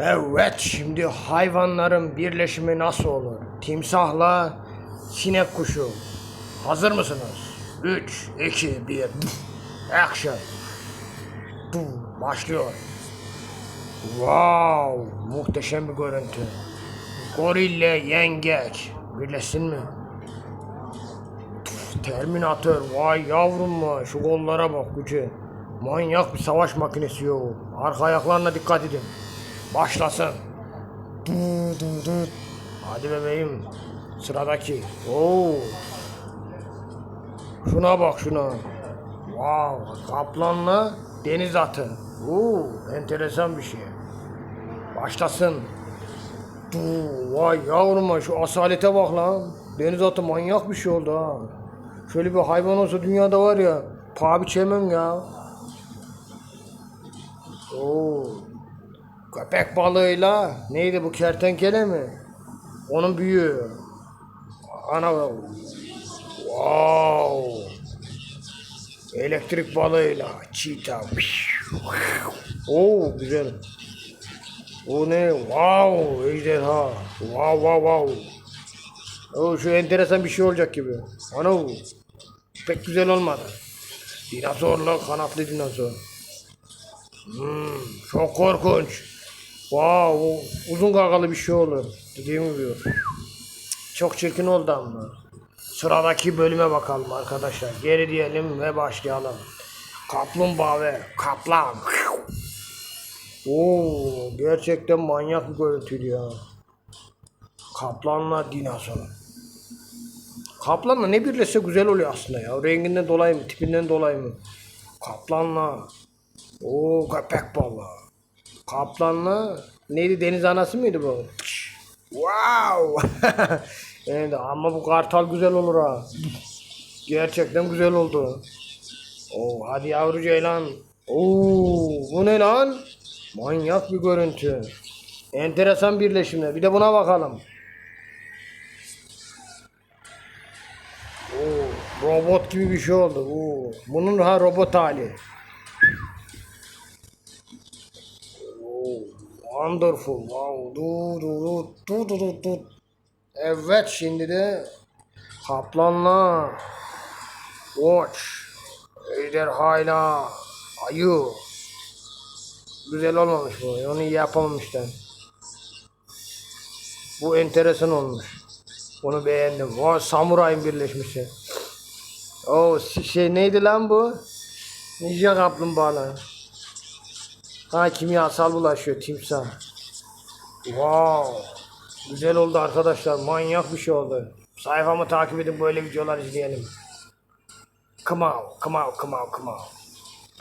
Evet şimdi hayvanların birleşimi nasıl olur? Timsahla sinek kuşu. Hazır mısınız? 3, 2, 1. Action. Bum, Başlıyor. Wow, muhteşem bir görüntü. Gorille yengeç. Birleşsin mi? Terminator, vay yavrum mu? Şu kollara bak gücü. Manyak bir savaş makinesi yok. Arka ayaklarına dikkat edin. Başlasın. Hadi bebeğim. Sıradaki. Oo. Şuna bak şuna. Wow, kaplanla deniz atı. Oo, enteresan bir şey. Başlasın. Vay yavrum şu asalete bak lan. Deniz atı manyak bir şey oldu ha. Şöyle bir hayvan olsa dünyada var ya. Paha biçemem ya. Oo. Köpek balığıyla neydi bu kertenkele mi? Onun büyüğü. Ana wow. Elektrik balığıyla çita. Oo güzel. O ne? Wow ejderha. Wow wow wow. O şu enteresan bir şey olacak gibi. Ana pek güzel olmadı. Dinozorla kanatlı dinozor. Hmm, çok korkunç. Wow, o uzun gagalı bir şey olur. Dediğim gibi. Çok çirkin oldu ama. Sıradaki bölüme bakalım arkadaşlar. Geri diyelim ve başlayalım. Kaplumbağa ve kaplan. Oo, gerçekten manyak bir görüntüydü ya. Kaplanla dinozor. Kaplanla ne birleşse güzel oluyor aslında ya. Renginden dolayı mı, tipinden dolayı mı? Kaplanla. Oo köpek balığı. Kaplanla neydi deniz anası mıydı bu? Wow. evet, ama bu kartal güzel olur ha. Gerçekten güzel oldu. Oo hadi yavru ceylan. Oo bu ne lan? Manyak bir görüntü. Enteresan birleşimler. Bir de buna bakalım. Oo, robot gibi bir şey oldu. Oo, bunun ha robot hali. Wonderful. Wow. Du, du, du, du, du, du, du. Evet şimdi de kaplanla watch. Ejderhayla. Ayı güzel olmamış bu. Onu iyi yapamamışlar bu enteresan olmuş. Bunu beğendim. O samurayın birleşmişi o şey neydi lan bu? Ninja kaplumbağalar Ha kimyasal bulaşıyor timsah. Wow. Güzel oldu arkadaşlar. Manyak bir şey oldu. Sayfamı takip edin böyle videolar izleyelim. Come on, come on, come on, come on.